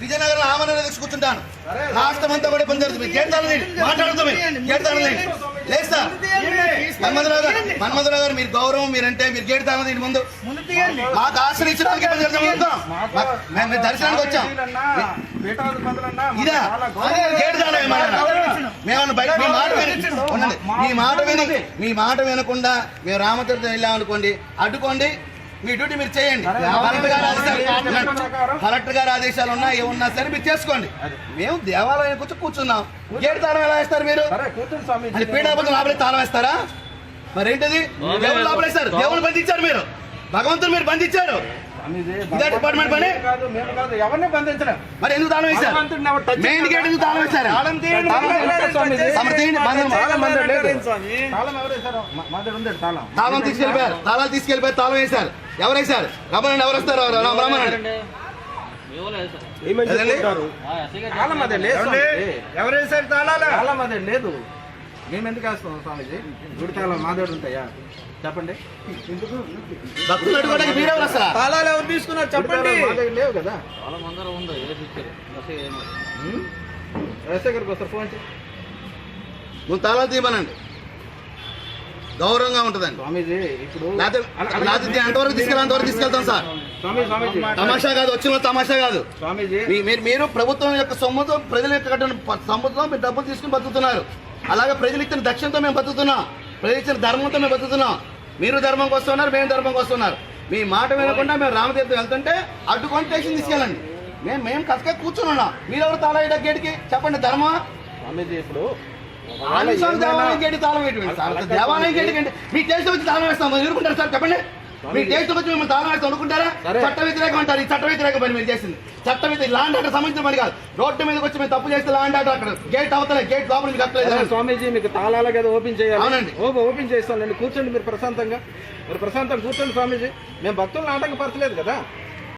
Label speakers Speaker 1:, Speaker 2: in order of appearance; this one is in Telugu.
Speaker 1: విజయనగరం ఆమరణ కూర్చుంటాను. రాష్ట్రం అంతా కూడా ఇబ్బంది జరుగుతుంది. తీయండి. మాట్లాడతాం. లేదు సార్. మన్మధరావు గారు మన్మధరావు గారు మీరు గౌరవం మీరంటే మీరు గేట్ తాళం తీయండి ముందు. మాకు ఆశ్రయించడానికి ఇబ్బంది. మాకు- మేము దర్శనానికి వచ్చాం. ఇదా? బయట మాట విని. మీ మాట విని మీ మాట వినకుండా మేము రామతీర్థం వెళ్ళాం అనుకోండి అడ్డుకోండి. మీ డ్యూటీ మీరు చేయండి. కలెక్టర్ గారి ఆదేశాలు ఉన్నా ఏమున్నా సరే మీరు చేసుకోండి. మేము దేవాలయానికి వచ్చి కూర్చున్నాం. గేట్ తాళం ఎలా వేస్తారు మీరు?
Speaker 2: కూర్చొని స్వామి
Speaker 1: అది పీఠాపతి లోపలే తాళం వేస్తారా? మరేంటిది? దేవుడు లోపలేస్తారు దేవుని బంధించారు మీరు. భగవంతుడు మీరు బంధించారు. ఇదే డిపార్ట్మెంట్ పని?
Speaker 2: కాదు మేము కాదు ఎవరిని
Speaker 1: మరి ఎందుకు తాళం వేశారు? మెయిన్ గేట్ ఎందుకు తాళం వేశారు?
Speaker 2: తాళం
Speaker 1: తీసుకెళ్ళిపోయారు. తాళాలు తీసుకెళ్ళిపోయారు తాళం వేశారు. ఎవరు వేశారు రమ్మనండి ఎవరు వస్తారు? రామ- రమ్మనండి?
Speaker 2: తాళం అదే లేదు స్వామి. ఎవరు వేశారు తాళాలు? తాళం అదే లేదు. మేము ఎందుకు వేస్తాం స్వామిజీ? గుడి తాళం మా దగ్గర ఉంటాయా? చెప్పండి.
Speaker 1: భక్తులు
Speaker 2: తాళాలు ఎవరు తీసుకున్నారు? చెప్పండి. మా దగ్గర లేవు కదా. గారికి వస్తారు ఫోన్
Speaker 1: నువ్వు తాళాలు తీయమనండి. గౌరవంగా ఉంటుందండి. లేకపోతే ఎంతవరకు తీసుకెళ్ళి అంతవరకు తీసుకెళ్తాం సార్. తమాషా కాదు వచ్చిన తమాషా కాదు. మీరు మీరు ప్రభుత్వం యొక్క సొమ్ముతో ప్రజల యొక్క కట్టిన సొమ్ముతో మీరు డబ్బులు తీసుకుని బతుకుతున్నారు. అలాగే ప్రజలు ఇచ్చిన దక్షిణతో మేము బతుకుతున్నాం. ప్రజలు ఇచ్చిన ధర్మంతో మేము బతుకుతున్నాం. మీరు ధర్మంకి వస్తున్నారు మేము ధర్మంకి వస్తున్నారు మీ మాట వినకుండా మేము రామతీర్థం వెళ్తుంటే అడ్డుకొని స్టేషన్ తీసుకెళ్ళండి. మేము మేము కసగా కూర్చుని ఉన్నాం. మీరు ఎవరు తాళ గేట్కి? చెప్పండి ధర్మం
Speaker 2: స్వామీజీ ఇప్పుడు
Speaker 1: స్వామి దేవాలయం గేటు తాళం వేయటం సార్ దేవాలయం గేటు కంటే మీ టేస్ట్ వచ్చి తాళం వేస్తాం సార్ చెప్పండి. మీ టేస్ట్ వచ్చి మేము తాళం వేస్తాం అనుకుంటారా. చట్ట వ్యతిరేకం అంటారు ఈ చట్ట వ్యతిరేక పని మీరు చేసింది. చట్ట వ్యతిరేక లాండ్ ఆర్డర్ సంబంధించిన పని కాదు. రోడ్డు మీదకి వచ్చి మేము తప్పు చేస్తే లాండ్ ఆర్డర్ అక్కడ గేట్ అవతలే గేట్ లోపల మీకు అక్కలేదు
Speaker 2: స్వామీజీ మీకు తాళాల కదా ఓపెన్ చేయాలి.
Speaker 1: అవునండి.
Speaker 2: ఓపెన్ చేస్తానండి కూర్చోండి మీరు ప్రశాంతంగా. మీరు ప్రశాంతంగా కూర్చోండి స్వామీజీ. మేము భక్తులను ఆటంకపరచలేదు కదా.